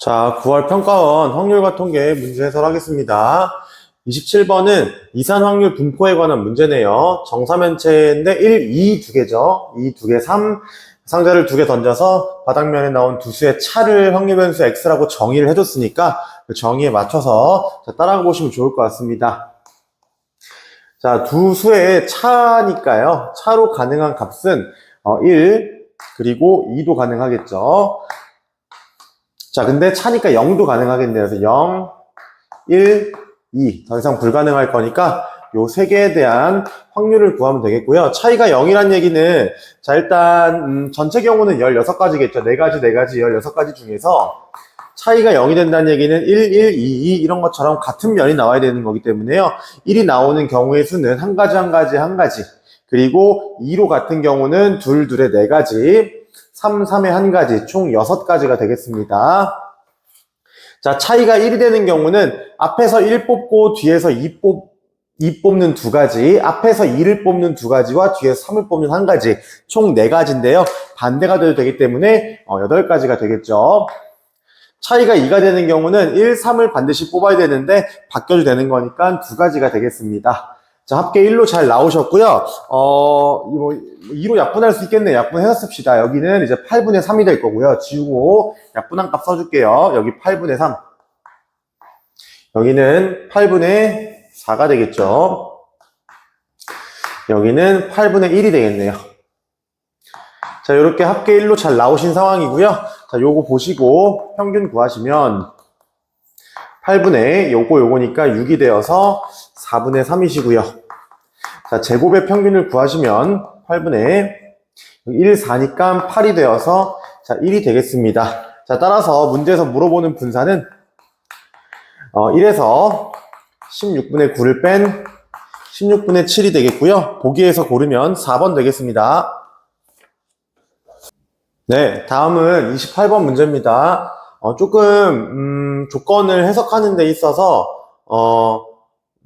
자, 9월 평가원 확률과 통계 문제 해설하겠습니다. 27번은 이산 확률 분포에 관한 문제네요. 정사면체인데 1, 2 두 개죠. 2 두 개, 3 상자를 두 개 던져서 바닥면에 나온 두 수의 차를 확률 변수 x라고 정의를 해줬으니까 그 정의에 맞춰서 자, 따라가 보시면 좋을 것 같습니다. 자, 두 수의 차니까요. 차로 가능한 값은 어, 1 그리고 2도 가능하겠죠. 자, 근데 차니까 0도 가능하겠네요. 그래서 0, 1, 2. 더 이상 불가능할 거니까 요 세 개에 대한 확률을 구하면 되겠고요. 차이가 0이란 얘기는 자, 일단 음, 전체 경우는 16가지겠죠. 4가지, 4가지, 16가지 중에서 차이가 0이 된다는 얘기는 1, 1, 2, 2 이런 것처럼 같은 면이 나와야 되는 거기 때문에요. 1이 나오는 경우의 수는 한 가지, 한 가지, 한 가지. 그리고 2로 같은 경우는 둘, 둘에 4가지. 3, 3에 한 가지, 총 6가지가 되겠습니다. 자, 차이가 1이 되는 경우는 앞에서 1 뽑고 뒤에서 2 뽑, 2 뽑는 두 가지, 앞에서 2를 뽑는 두 가지와 뒤에서 3을 뽑는 한 가지, 총 4가지인데요. 반대가 돼도 되기 때문에 어, 8가지가 되겠죠. 차이가 2가 되는 경우는 1, 3을 반드시 뽑아야 되는데 바뀌어도 되는 거니까 두 가지가 되겠습니다. 자, 합계 1로 잘 나오셨고요. 어, 이거 2로 약분할 수 있겠네. 약분해서 씁시다. 여기는 이제 8분의 3이 될 거고요. 지우고 약분한 값 써줄게요. 여기 8분의 3. 여기는 8분의 4가 되겠죠. 여기는 8분의 1이 되겠네요. 자, 이렇게 합계 1로 잘 나오신 상황이고요. 자, 요거 보시고 평균 구하시면 8분의 요거 요거니까 6이 되어서 4분의 3이시고요. 자, 제곱의 평균을 구하시면 8분의 1, 4니까 8이 되어서 자, 1이 되겠습니다. 자, 따라서 문제에서 물어보는 분산은 어, 1에서 16분의 9를 뺀 16분의 7이 되겠고요. 보기에서 고르면 4번 되겠습니다. 네, 다음은 28번 문제입니다. 어, 조금 음, 조건을 해석하는 데 있어서 어,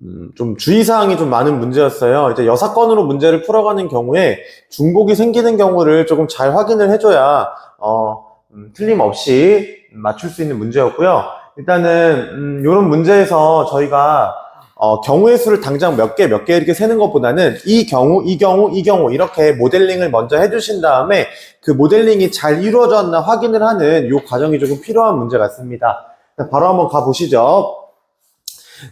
음, 좀 주의사항이 좀 많은 문제였어요. 이제 여사건으로 문제를 풀어가는 경우에 중복이 생기는 경우를 조금 잘 확인을 해줘야 어, 음, 틀림없이 맞출 수 있는 문제였고요. 일단은 음, 이런 문제에서 저희가 어, 경우의 수를 당장 몇 개, 몇 개 이렇게 세는 것보다는 이 경우, 이 경우, 이 경우 이렇게 모델링을 먼저 해주신 다음에 그 모델링이 잘 이루어졌나 확인을 하는 이 과정이 조금 필요한 문제 같습니다. 바로 한번 가보시죠.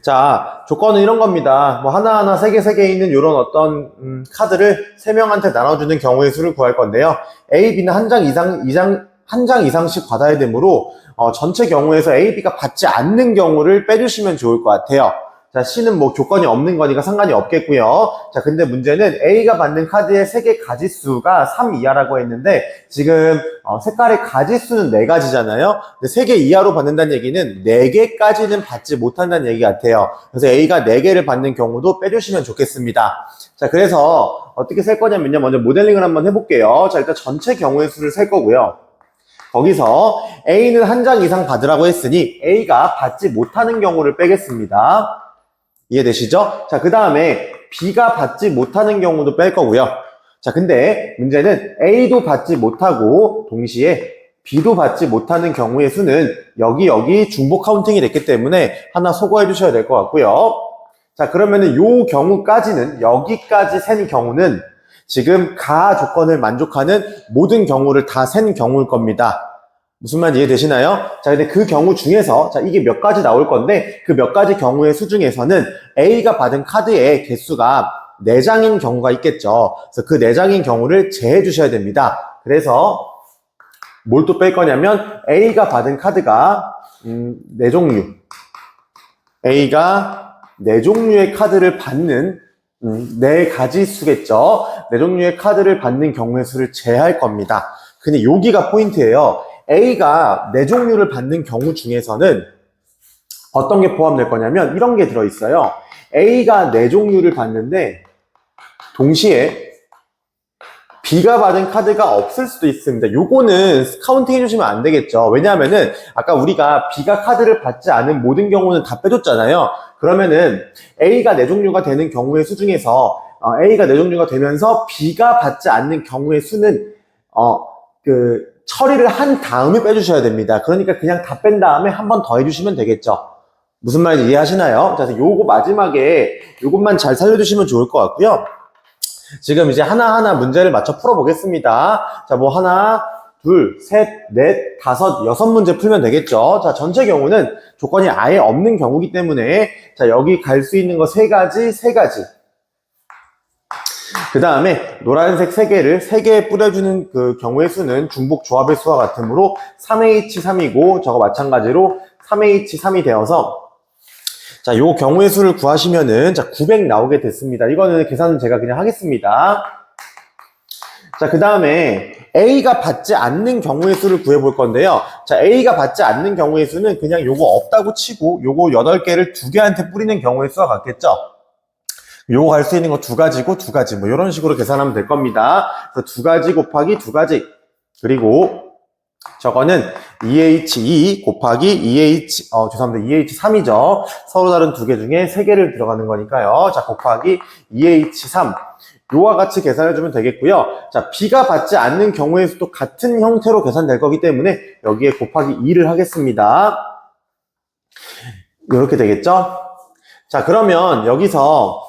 자, 조건은 이런 겁니다. 뭐 하나하나 세 개, 세 개 있는 이런 어떤 음, 카드를 세 명한테 나눠주는 경우의 수를 구할 건데요. A, B는 한 장 이상, 이상, 한 장 이상씩 받아야 되므로 어, 전체 경우에서 A, B가 받지 않는 경우를 빼주시면 좋을 것 같아요. 자, C는 뭐 조건이 없는 거니까 상관이 없겠고요. 자, 근데 문제는 A가 받는 카드의 세개 가지수가 3 이하라고 했는데 지금 어, 색깔의 가지수는 4가지잖아요. 근데 3개 이하로 받는다는 얘기는 4개까지는 받지 못한다는 얘기 같아요. 그래서 A가 4개를 받는 경우도 빼주시면 좋겠습니다. 자, 그래서 어떻게 셀 거냐면요. 먼저 모델링을 한번 해볼게요. 자, 일단 전체 경우의 수를 셀 거고요. 거기서 A는 한 장 이상 받으라고 했으니 A가 받지 못하는 경우를 빼겠습니다. 이해되시죠? 자, 그 다음에 B가 받지 못하는 경우도 뺄 거고요. 자, 근데 문제는 A도 받지 못하고 동시에 B도 받지 못하는 경우의 수는 여기 여기 중복 카운팅이 됐기 때문에 하나 소거해 주셔야 될 것 같고요. 자, 그러면은 요 경우까지는 여기까지 센 경우는 지금 가 조건을 만족하는 모든 경우를 다 센 경우일 겁니다. 무슨 말 이해되시나요? 자, 근데 그 경우 중에서, 자, 이게 몇 가지 나올 건데, 그 몇 가지 경우의 수 중에서는 A가 받은 카드의 개수가 4장인 경우가 있겠죠. 그래서 그 4장인 경우를 제해 주셔야 됩니다. 그래서, 뭘 또 뺄 거냐면, A가 받은 카드가, 음, 4종류. A가 4종류의 카드를 받는, 음, 4가지 수겠죠. 4종류의 카드를 받는 경우의 수를 제할 겁니다. 근데 여기가 포인트예요. A가 네 종류를 받는 경우 중에서는 어떤 게 포함될 거냐면 이런 게 들어있어요. A가 네 종류를 받는데 동시에 B가 받은 카드가 없을 수도 있습니다. 요거는 카운팅 해주시면 안 되겠죠. 왜냐하면은 아까 우리가 B가 카드를 받지 않은 모든 경우는 다 빼줬잖아요. 그러면은 A가 네 종류가 되는 경우의 수 중에서 어, A가 네 종류가 되면서 B가 받지 않는 경우의 수는 어, 그 처리를 한 다음에 빼주셔야 됩니다. 그러니까 그냥 다 뺀 다음에 한 번 더 해주시면 되겠죠. 무슨 말인지 이해하시나요? 자, 요거 마지막에 요것만 잘 살려주시면 좋을 것 같고요. 지금 이제 하나하나 문제를 맞춰 풀어보겠습니다. 자, 뭐 하나, 둘, 셋, 넷, 다섯, 여섯 문제 풀면 되겠죠. 자, 전체 경우는 조건이 아예 없는 경우기 때문에 자, 여기 갈 수 있는 거 세 가지, 세 가지. 그 다음에 노란색 세 개를 세 개에 뿌려주는 그 경우의 수는 중복 조합의 수와 같으므로 3H3이고 저거 마찬가지로 3H3이 되어서 자, 요 경우의 수를 구하시면은 자, 900 나오게 됐습니다. 이거는 계산은 제가 그냥 하겠습니다. 자, 그 다음에 A가 받지 않는 경우의 수를 구해 볼 건데요. 자, A가 받지 않는 경우의 수는 그냥 요거 없다고 치고 요거 8개를 두 개한테 뿌리는 경우의 수와 같겠죠? 요거 갈수 있는 거 두 가지고 두 가지 뭐 이런 식으로 계산하면 될 겁니다. 그래서 두 가지 곱하기 두 가지 그리고 저거는 EH2 곱하기 EH 어 죄송합니다 EH3이죠. 서로 다른 두 개 중에 세 개를 들어가는 거니까요. 자 곱하기 EH3 요와 같이 계산해주면 되겠고요. 자 B가 받지 않는 경우의 수도 같은 형태로 계산될 거기 때문에 여기에 곱하기 2를 하겠습니다. 이렇게 되겠죠? 자 그러면 여기서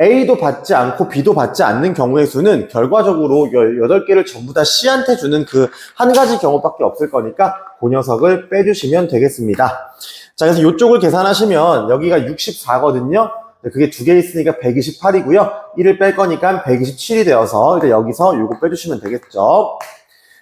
A도 받지 않고 B도 받지 않는 경우의 수는 결과적으로 18개를 전부 다 C한테 주는 그 한 가지 경우밖에 없을 거니까 그 녀석을 빼주시면 되겠습니다. 자, 그래서 이쪽을 계산하시면 여기가 64거든요. 그게 두 개 있으니까 128이고요. 1을 뺄 거니까 127이 되어서 여기서 요거 빼주시면 되겠죠.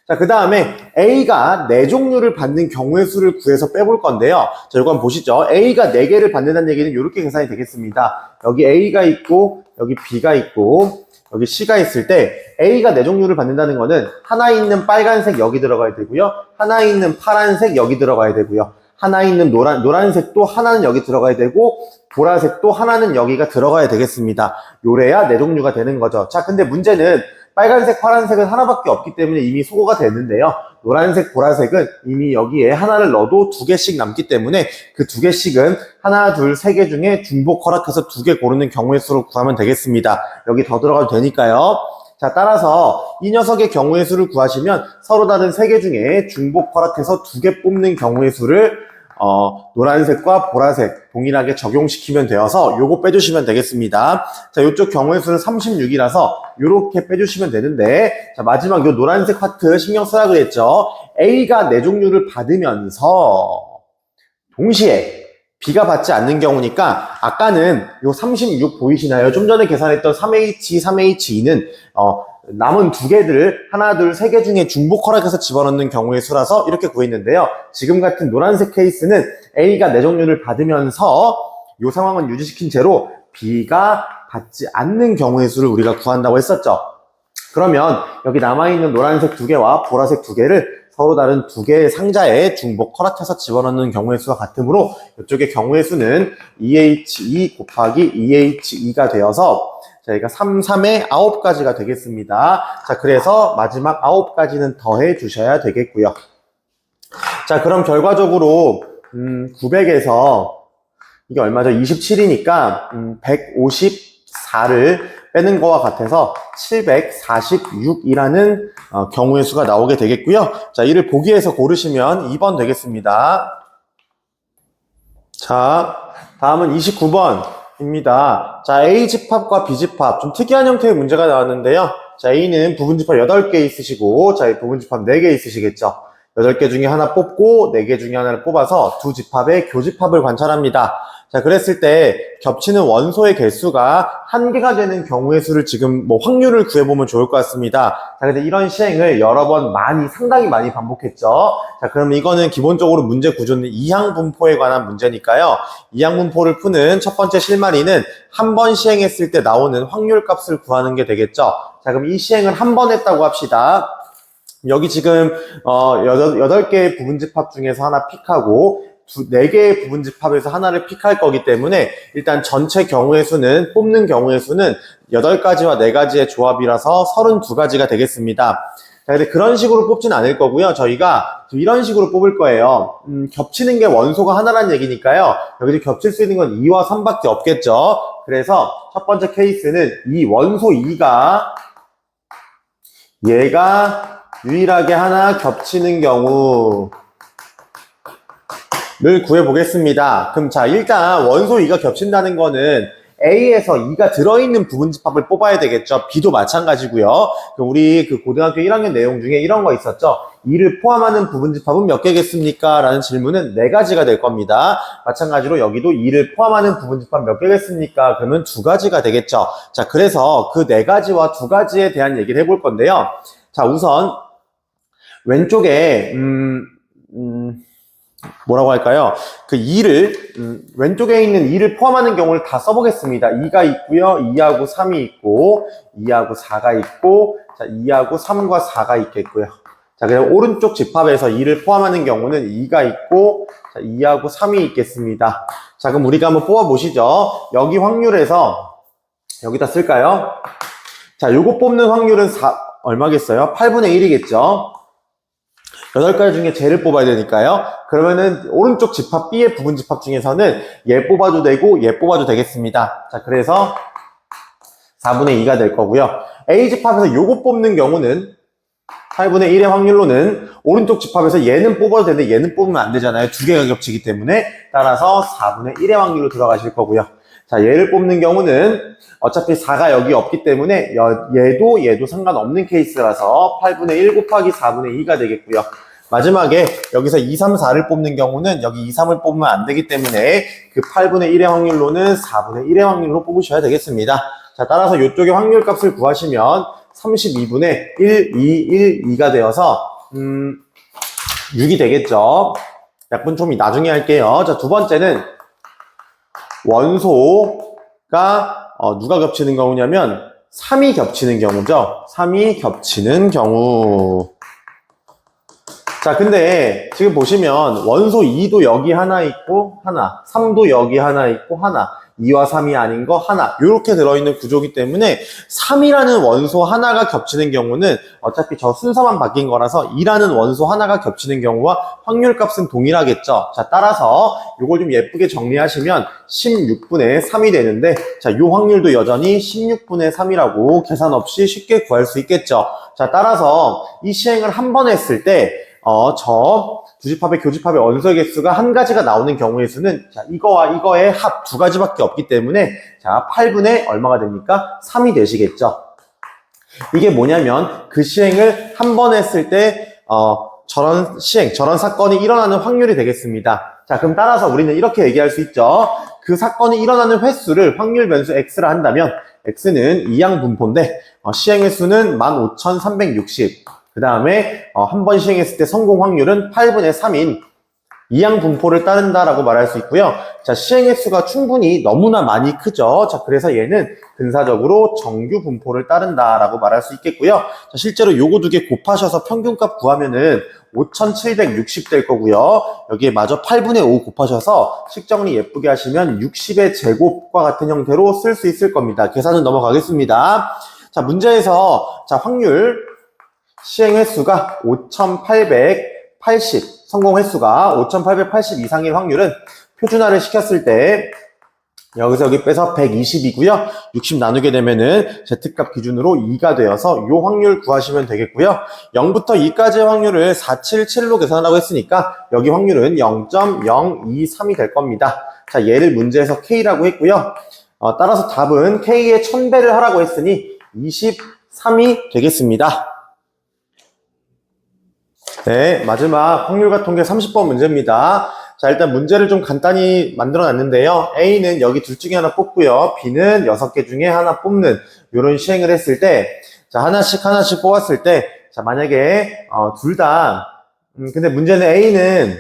자, 그 다음에 A가 네 종류를 받는 경우의 수를 구해서 빼볼 건데요. 자, 이거 한번 보시죠. A가 네 개를 받는다는 얘기는 이렇게 계산이 되겠습니다. 여기 A가 있고, 여기 B가 있고, 여기 C가 있을 때 A가 네 종류를 받는다는 거는 하나 있는 빨간색 여기 들어가야 되고요. 하나 있는 파란색 여기 들어가야 되고요. 하나 있는 노란, 노란색도 하나는 여기 들어가야 되고, 보라색도 하나는 여기가 들어가야 되겠습니다. 요래야 네 종류가 되는 거죠. 자, 근데 문제는 빨간색, 파란색은 하나밖에 없기 때문에 이미 소거가 됐는데요. 노란색, 보라색은 이미 여기에 하나를 넣어도 두 개씩 남기 때문에 그 두 개씩은 하나, 둘, 세 개 중에 중복 허락해서 두 개 고르는 경우의 수로 구하면 되겠습니다. 여기 더 들어가도 되니까요. 자, 따라서 이 녀석의 경우의 수를 구하시면 서로 다른 세 개 중에 중복 허락해서 두 개 뽑는 경우의 수를 어, 노란색과 보라색 동일하게 적용시키면 되어서 요거 빼주시면 되겠습니다. 자, 요쪽 경우의 수는 36이라서 요렇게 빼주시면 되는데 자, 마지막 요 노란색 하트 신경 쓰라 그랬죠. A가 네 종류를 받으면서 동시에 B가 받지 않는 경우니까 아까는 요 36 보이시나요? 좀 전에 계산했던 3H, 3H2는 어, 남은 두 개들을 하나, 둘, 세 개 중에 중복 허락해서 집어넣는 경우의 수라서 이렇게 구했는데요. 지금 같은 노란색 케이스는 A가 네 종류를 받으면서 이 상황은 유지시킨 채로 B가 받지 않는 경우의 수를 우리가 구한다고 했었죠. 그러면 여기 남아있는 노란색 두 개와 보라색 두 개를 서로 다른 두 개의 상자에 중복 허락해서 집어넣는 경우의 수와 같으므로 이쪽의 경우의 수는 EH2 곱하기 EH2가 되어서 저희가 3, 3에 9가지가 되겠습니다. 자, 그래서 마지막 9가지는 더해 주셔야 되겠고요. 자, 그럼 결과적으로 음, 900에서 이게 얼마죠? 27이니까 음, 154를 빼는 거와 같아서 746이라는 어, 경우의 수가 나오게 되겠고요. 자, 이를 보기에서 고르시면 2번 되겠습니다. 자, 다음은 29번 입니다. 자, A 집합과 B 집합 좀 특이한 형태의 문제가 나왔는데요. 자, A는 부분 집합 8개 있으시고 자, 부분 집합 4개 있으시겠죠. 8개 중에 하나 뽑고 4개 중에 하나를 뽑아서 두 집합의 교집합을 관찰합니다. 자, 그랬을 때 겹치는 원소의 개수가 한 개가 되는 경우의 수를 지금 뭐 확률을 구해보면 좋을 것 같습니다. 자, 근데 이런 시행을 여러 번 많이, 상당히 많이 반복했죠. 자, 그럼 이거는 기본적으로 문제 구조는 이항분포에 관한 문제니까요. 이항분포를 푸는 첫 번째 실마리는 한 번 시행했을 때 나오는 확률 값을 구하는 게 되겠죠. 자, 그럼 이 시행을 한 번 했다고 합시다. 여기 지금 어 여덟, 개의 부분 집합 중에서 하나 픽하고 두, 네 개의 부분 집합에서 하나를 픽할 거기 때문에 일단 전체 경우의 수는 뽑는 경우의 수는 여덟 가지와 네 가지의 조합이라서 32가지가 되겠습니다. 자, 근데 그런 식으로 뽑진 않을 거고요. 저희가 이런 식으로 뽑을 거예요. 음, 겹치는 게 원소가 하나란 얘기니까요. 여기서 겹칠 수 있는 건 2와 3밖에 없겠죠. 그래서 첫 번째 케이스는 이 원소 2가 얘가 유일하게 하나 겹치는 경우 를 구해보겠습니다. 그럼 자, 일단 원소 2가 겹친다는 거는 A에서 2가 들어있는 부분 집합을 뽑아야 되겠죠. B도 마찬가지고요. 우리 그 고등학교 1학년 내용 중에 이런 거 있었죠. 2를 포함하는 부분 집합은 몇 개겠습니까? 라는 질문은 네 가지가 될 겁니다. 마찬가지로 여기도 2를 포함하는 부분 집합 몇 개겠습니까? 그러면 두 가지가 되겠죠. 자, 그래서 그 네 가지와 두 가지에 대한 얘기를 해볼 건데요. 자, 우선 왼쪽에 음, 음, 뭐라고 할까요? 그 2를 음, 왼쪽에 있는 2를 포함하는 경우를 다 써보겠습니다. 2가 있고요. 2하고 3이 있고 2하고 4가 있고 자 2하고 3과 4가 있겠고요. 자 그럼 오른쪽 집합에서 2를 포함하는 경우는 2가 있고 자, 2하고 3이 있겠습니다. 자 그럼 우리가 한번 뽑아 보시죠. 여기 확률에서 여기다 쓸까요? 자 요거 뽑는 확률은 4 얼마겠어요? 8분의 1이겠죠. 8가지 중에 쟤를 뽑아야 되니까요. 그러면은 오른쪽 집합 B의 부분 집합 중에서는 얘 뽑아도 되고 얘 뽑아도 되겠습니다. 자, 그래서 4분의 2가 될 거고요. A 집합에서 요거 뽑는 경우는 8분의 1의 확률로는 오른쪽 집합에서 얘는 뽑아도 되는데 얘는 뽑으면 안 되잖아요. 두 개가 겹치기 때문에 따라서 4분의 1의 확률로 들어가실 거고요. 자, 얘를 뽑는 경우는 어차피 4가 여기 없기 때문에 여- 얘도 얘도 상관없는 케이스라서 8분의 1 곱하기 4분의 2가 되겠고요. 마지막에 여기서 2, 3, 4를 뽑는 경우는 여기 2, 3을 뽑으면 안 되기 때문에 그 8분의 1의 확률로는 4분의 1의 확률로 뽑으셔야 되겠습니다. 자, 따라서 이쪽의 확률 값을 구하시면 32분의 1, 2, 1, 2가 되어서 음, 6이 되겠죠. 약분 좀 나중에 할게요. 자, 두 번째는 원소가 어, 누가 겹치는 경우냐면 3이 겹치는 경우죠. 3이 겹치는 경우. 자, 근데 지금 보시면 원소 2도 여기 하나 있고 하나, 3도 여기 하나 있고 하나, 2와 3이 아닌 거 하나, 이렇게 들어있는 구조기 때문에 3이라는 원소 하나가 겹치는 경우는 어차피 저 순서만 바뀐 거라서 2라는 원소 하나가 겹치는 경우와 확률 값은 동일하겠죠. 자, 따라서 이걸 좀 예쁘게 정리하시면 16분의 3이 되는데, 자, 이 확률도 여전히 16분의 3이라고 계산 없이 쉽게 구할 수 있겠죠. 자, 따라서 이 시행을 한 번 했을 때, 어, 저 두집합의 교집합의 원소의 개수가 한 가지가 나오는 경우의 수는 자, 이거와 이거의 합 두 가지밖에 없기 때문에 자, 8분의 얼마가 됩니까? 3이 되시겠죠. 이게 뭐냐면 그 시행을 한 번 했을 때 어, 저런 시행, 저런 사건이 일어나는 확률이 되겠습니다. 자, 그럼 따라서 우리는 이렇게 얘기할 수 있죠. 그 사건이 일어나는 횟수를 확률 변수 x라 한다면 x는 이양 분포인데 어, 시행 횟수는 15,360. 그 다음에 한번 시행했을 때 성공 확률은 8분의 3인 이양 분포를 따른다라고 말할 수 있고요. 자, 시행 횟수가 충분히 너무나 많이 크죠. 자, 그래서 얘는 근사적으로 정규 분포를 따른다라고 말할 수 있겠고요. 자, 실제로 요거 두 개 곱하셔서 평균값 구하면은 5,760 될 거고요. 여기에 마저 8분의 5 곱하셔서 식정리 예쁘게 하시면 60의 제곱과 같은 형태로 쓸 수 있을 겁니다. 계산은 넘어가겠습니다. 자, 문제에서 자, 확률 시행 횟수가 5,880, 성공 횟수가 5,880 이상일 확률은 표준화를 시켰을 때 여기서 여기 빼서 120이고요. 60 나누게 되면은 Z값 기준으로 2가 되어서 이 확률 구하시면 되겠고요. 0부터 2까지의 확률을 477로 계산하고 했으니까 여기 확률은 0.023이 될 겁니다. 자, 얘를 문제에서 K라고 했고요. 어, 따라서 답은 K의 1000배를 하라고 했으니 23이 되겠습니다. 네, 마지막 확률과 통계 30번 문제입니다. 자, 일단 문제를 좀 간단히 만들어 놨는데요. A는 여기 둘 중에 하나 뽑고요. B는 6개 중에 하나 뽑는 이런 시행을 했을 때, 자, 하나씩 하나씩 뽑았을 때, 자, 만약에, 어, 둘 다, 음, 근데 문제는 A는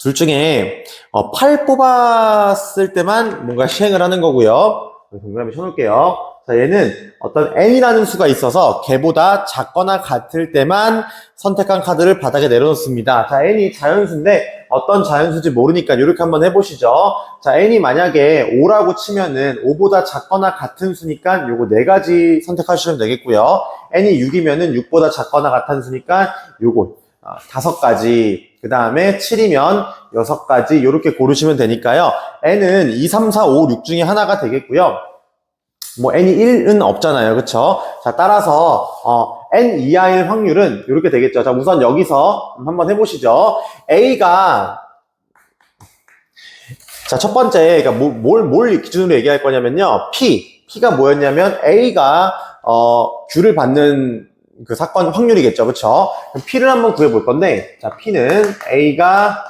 둘 중에, 어, 8 뽑았을 때만 뭔가 시행을 하는 거고요. 동그라미 쳐놓을게요. 자, 얘는 어떤 n이라는 수가 있어서 걔보다 작거나 같을 때만 선택한 카드를 바닥에 내려놓습니다. 자, n이 자연수인데 어떤 자연수인지 모르니까 이렇게 한번 해보시죠. 자, n이 만약에 5라고 치면은 5보다 작거나 같은 수니까 요거 네 가지 선택하시면 되겠고요. n이 6이면은 6보다 작거나 같은 수니까 요거 어, 다섯 가지. 그 다음에 7이면 여섯 가지. 이렇게 고르시면 되니까요. n은 2, 3, 4, 5, 6 중에 하나가 되겠고요. 뭐 n이 1은 없잖아요. 그쵸? 자, 따라서 어, n 이하일 확률은 이렇게 되겠죠. 자, 우선 여기서 한번 해보시죠. A가 자, 첫 번째, 그러니까 뭐- 뭘, 뭘 기준으로 얘기할 거냐면요. P. P가 뭐였냐면 A가, 어, 귤을 받는 그 사건 확률이겠죠. 그쵸? 그럼 P를 한번 구해볼 건데, 자, P는 A가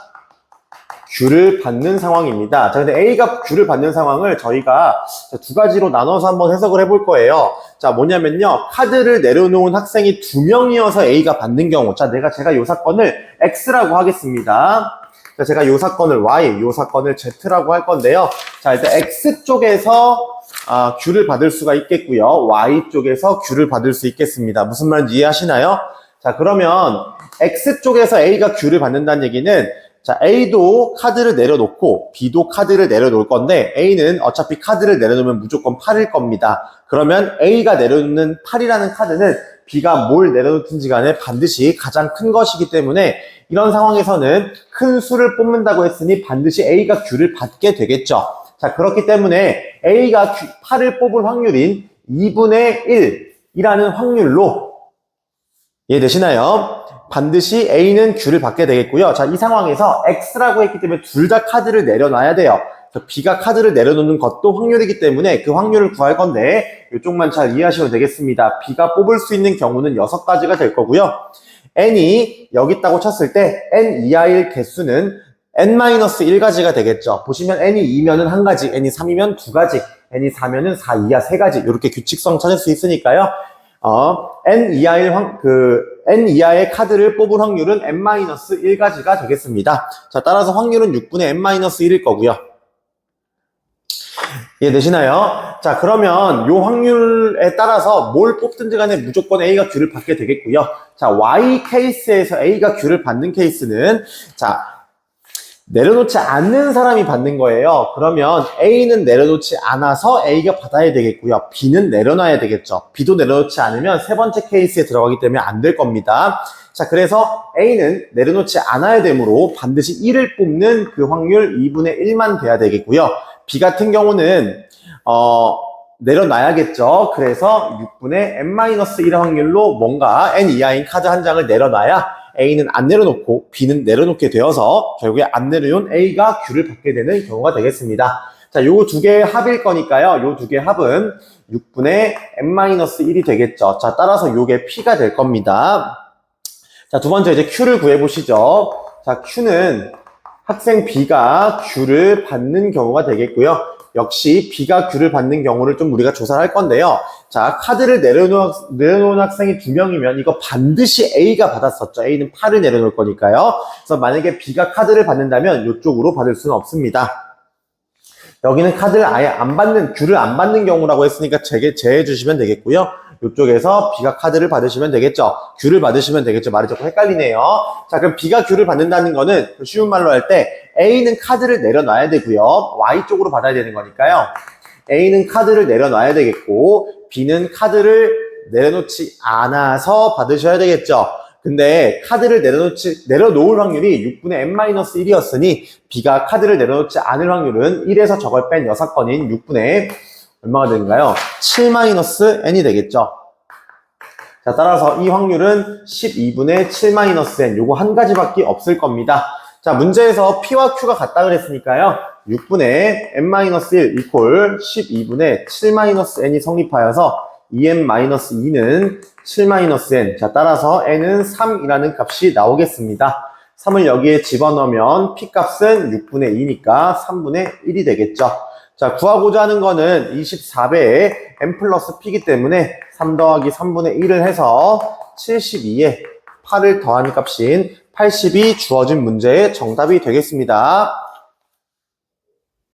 귤을 받는 상황입니다. 자, 근데 A가 귤을 받는 상황을 저희가 두 가지로 나눠서 한번 해석을 해볼 거예요. 자, 뭐냐면요. 카드를 내려놓은 학생이 두 명이어서 A가 받는 경우. 자, 내가, 제가 이 사건을 X라고 하겠습니다. 자, 제가 이 사건을 Y, 이 사건을 Z라고 할 건데요. 자, 일단 X 쪽에서 아, 귤을 받을 수가 있겠고요. Y 쪽에서 귤을 받을 수 있겠습니다. 무슨 말인지 이해하시나요? 자, 그러면 X 쪽에서 A가 귤을 받는다는 얘기는 자, A도 카드를 내려놓고 B도 카드를 내려놓을 건데 A는 어차피 카드를 내려놓으면 무조건 8일 겁니다. 그러면 A가 내려놓는 8이라는 카드는 B가 뭘 내려놓든지 간에 반드시 가장 큰 것이기 때문에 이런 상황에서는 큰 수를 뽑는다고 했으니 반드시 A가 귤을 받게 되겠죠. 자, 그렇기 때문에 A가 8을 뽑을 확률인 2분의 1이라는 확률로 이해되시나요? 반드시 A는 귤을 받게 되겠고요. 자, 이 상황에서 X라고 했기 때문에 둘 다 카드를 내려놔야 돼요. B가 카드를 내려놓는 것도 확률이기 때문에 그 확률을 구할 건데 이쪽만 잘 이해하시면 되겠습니다. B가 뽑을 수 있는 경우는 6가지가 될 거고요. N이 여기 있다고 쳤을 때 N 이하일 개수는 N-1가지가 되겠죠. 보시면 N이 2면은 한 가지, N이 3이면 두 가지, N이 4면은 4 이하 세 가지 이렇게 규칙성 찾을 수 있으니까요. 어, N 이하의 확, 그, N 이하의 카드를 뽑을 확률은 N-1가지가 되겠습니다. 자, 따라서 확률은 6분의 N-1일 거고요. 이해되시나요? 자, 그러면 요 확률에 따라서 뭘 뽑든지 간에 무조건 A가 귤을 받게 되겠고요. 자, Y 케이스에서 A가 귤을 받는 케이스는, 자, 내려놓지 않는 사람이 받는 거예요. 그러면 A는 내려놓지 않아서 A가 받아야 되겠고요. B는 내려놔야 되겠죠. B도 내려놓지 않으면 세 번째 케이스에 들어가기 때문에 안 될 겁니다. 자, 그래서 A는 내려놓지 않아야 되므로 반드시 1을 뽑는 그 확률 2분의 1만 돼야 되겠고요. B 같은 경우는, 어, 내려놔야겠죠. 그래서 6분의 n-1의 확률로 뭔가 n 이하인 카드 한 장을 내려놔야 A는 안 내려놓고 B는 내려놓게 되어서 결국에 안 내려놓은 A가 귤을 받게 되는 경우가 되겠습니다. 자, 요 두 개의 합일 거니까요. 요 두 개의 합은 6분의 n-1이 되겠죠. 자, 따라서 요게 P가 될 겁니다. 자, 두 번째 이제 Q를 구해보시죠. 자, Q는 학생 B가 귤을 받는 경우가 되겠고요. 역시 귤을 받는 경우를 좀 우리가 조사를 할 건데요. 자, 카드를 내려놓은, 학생이 두 명이면 이거 반드시 A가 받았었죠. A는 8을 내려놓을 거니까요. 그래서 만약에 B가 카드를 받는다면 이쪽으로 받을 수는 없습니다. 여기는 카드를 아예 안 받는, 귤을 안 받는 경우라고 했으니까 제게, 제해 주시면 되겠고요. 이쪽에서 B가 카드를 받으시면 되겠죠. 귤을 받으시면 되겠죠. 말이 조금 헷갈리네요. 자, 그럼 B가 귤을 받는다는 거는 쉬운 말로 할 때 A는 카드를 내려놔야 되고요. Y 쪽으로 받아야 되는 거니까요. A는 카드를 내려놔야 되겠고 B는 카드를 내려놓지 않아서 받으셔야 되겠죠. 근데 카드를 내려놓지, 내려놓을 확률이 6분의 n-1이었으니 B가 카드를 내려놓지 않을 확률은 1에서 저걸 뺀 6건인 6분의 얼마가 되는가요? 7-n이 되겠죠. 자, 따라서 이 확률은 12분의 7-n. 요거 한 가지밖에 없을 겁니다. 자, 문제에서 P와 Q가 같다 그랬으니까요. 6분의 n-1 이퀄 12분의 7-n이 성립하여서 2n-2는 7-n. 자, 따라서 n은 3이라는 값이 나오겠습니다. 3을 여기에 집어넣으면 P 값은 6분의 2니까 3분의 1이 되겠죠. 자, 구하고자 하는 거는 24배의 n 플러스 p이기 때문에 3 더하기 3분의 1을 해서 72에 8을 더한 값인 80이 주어진 문제의 정답이 되겠습니다.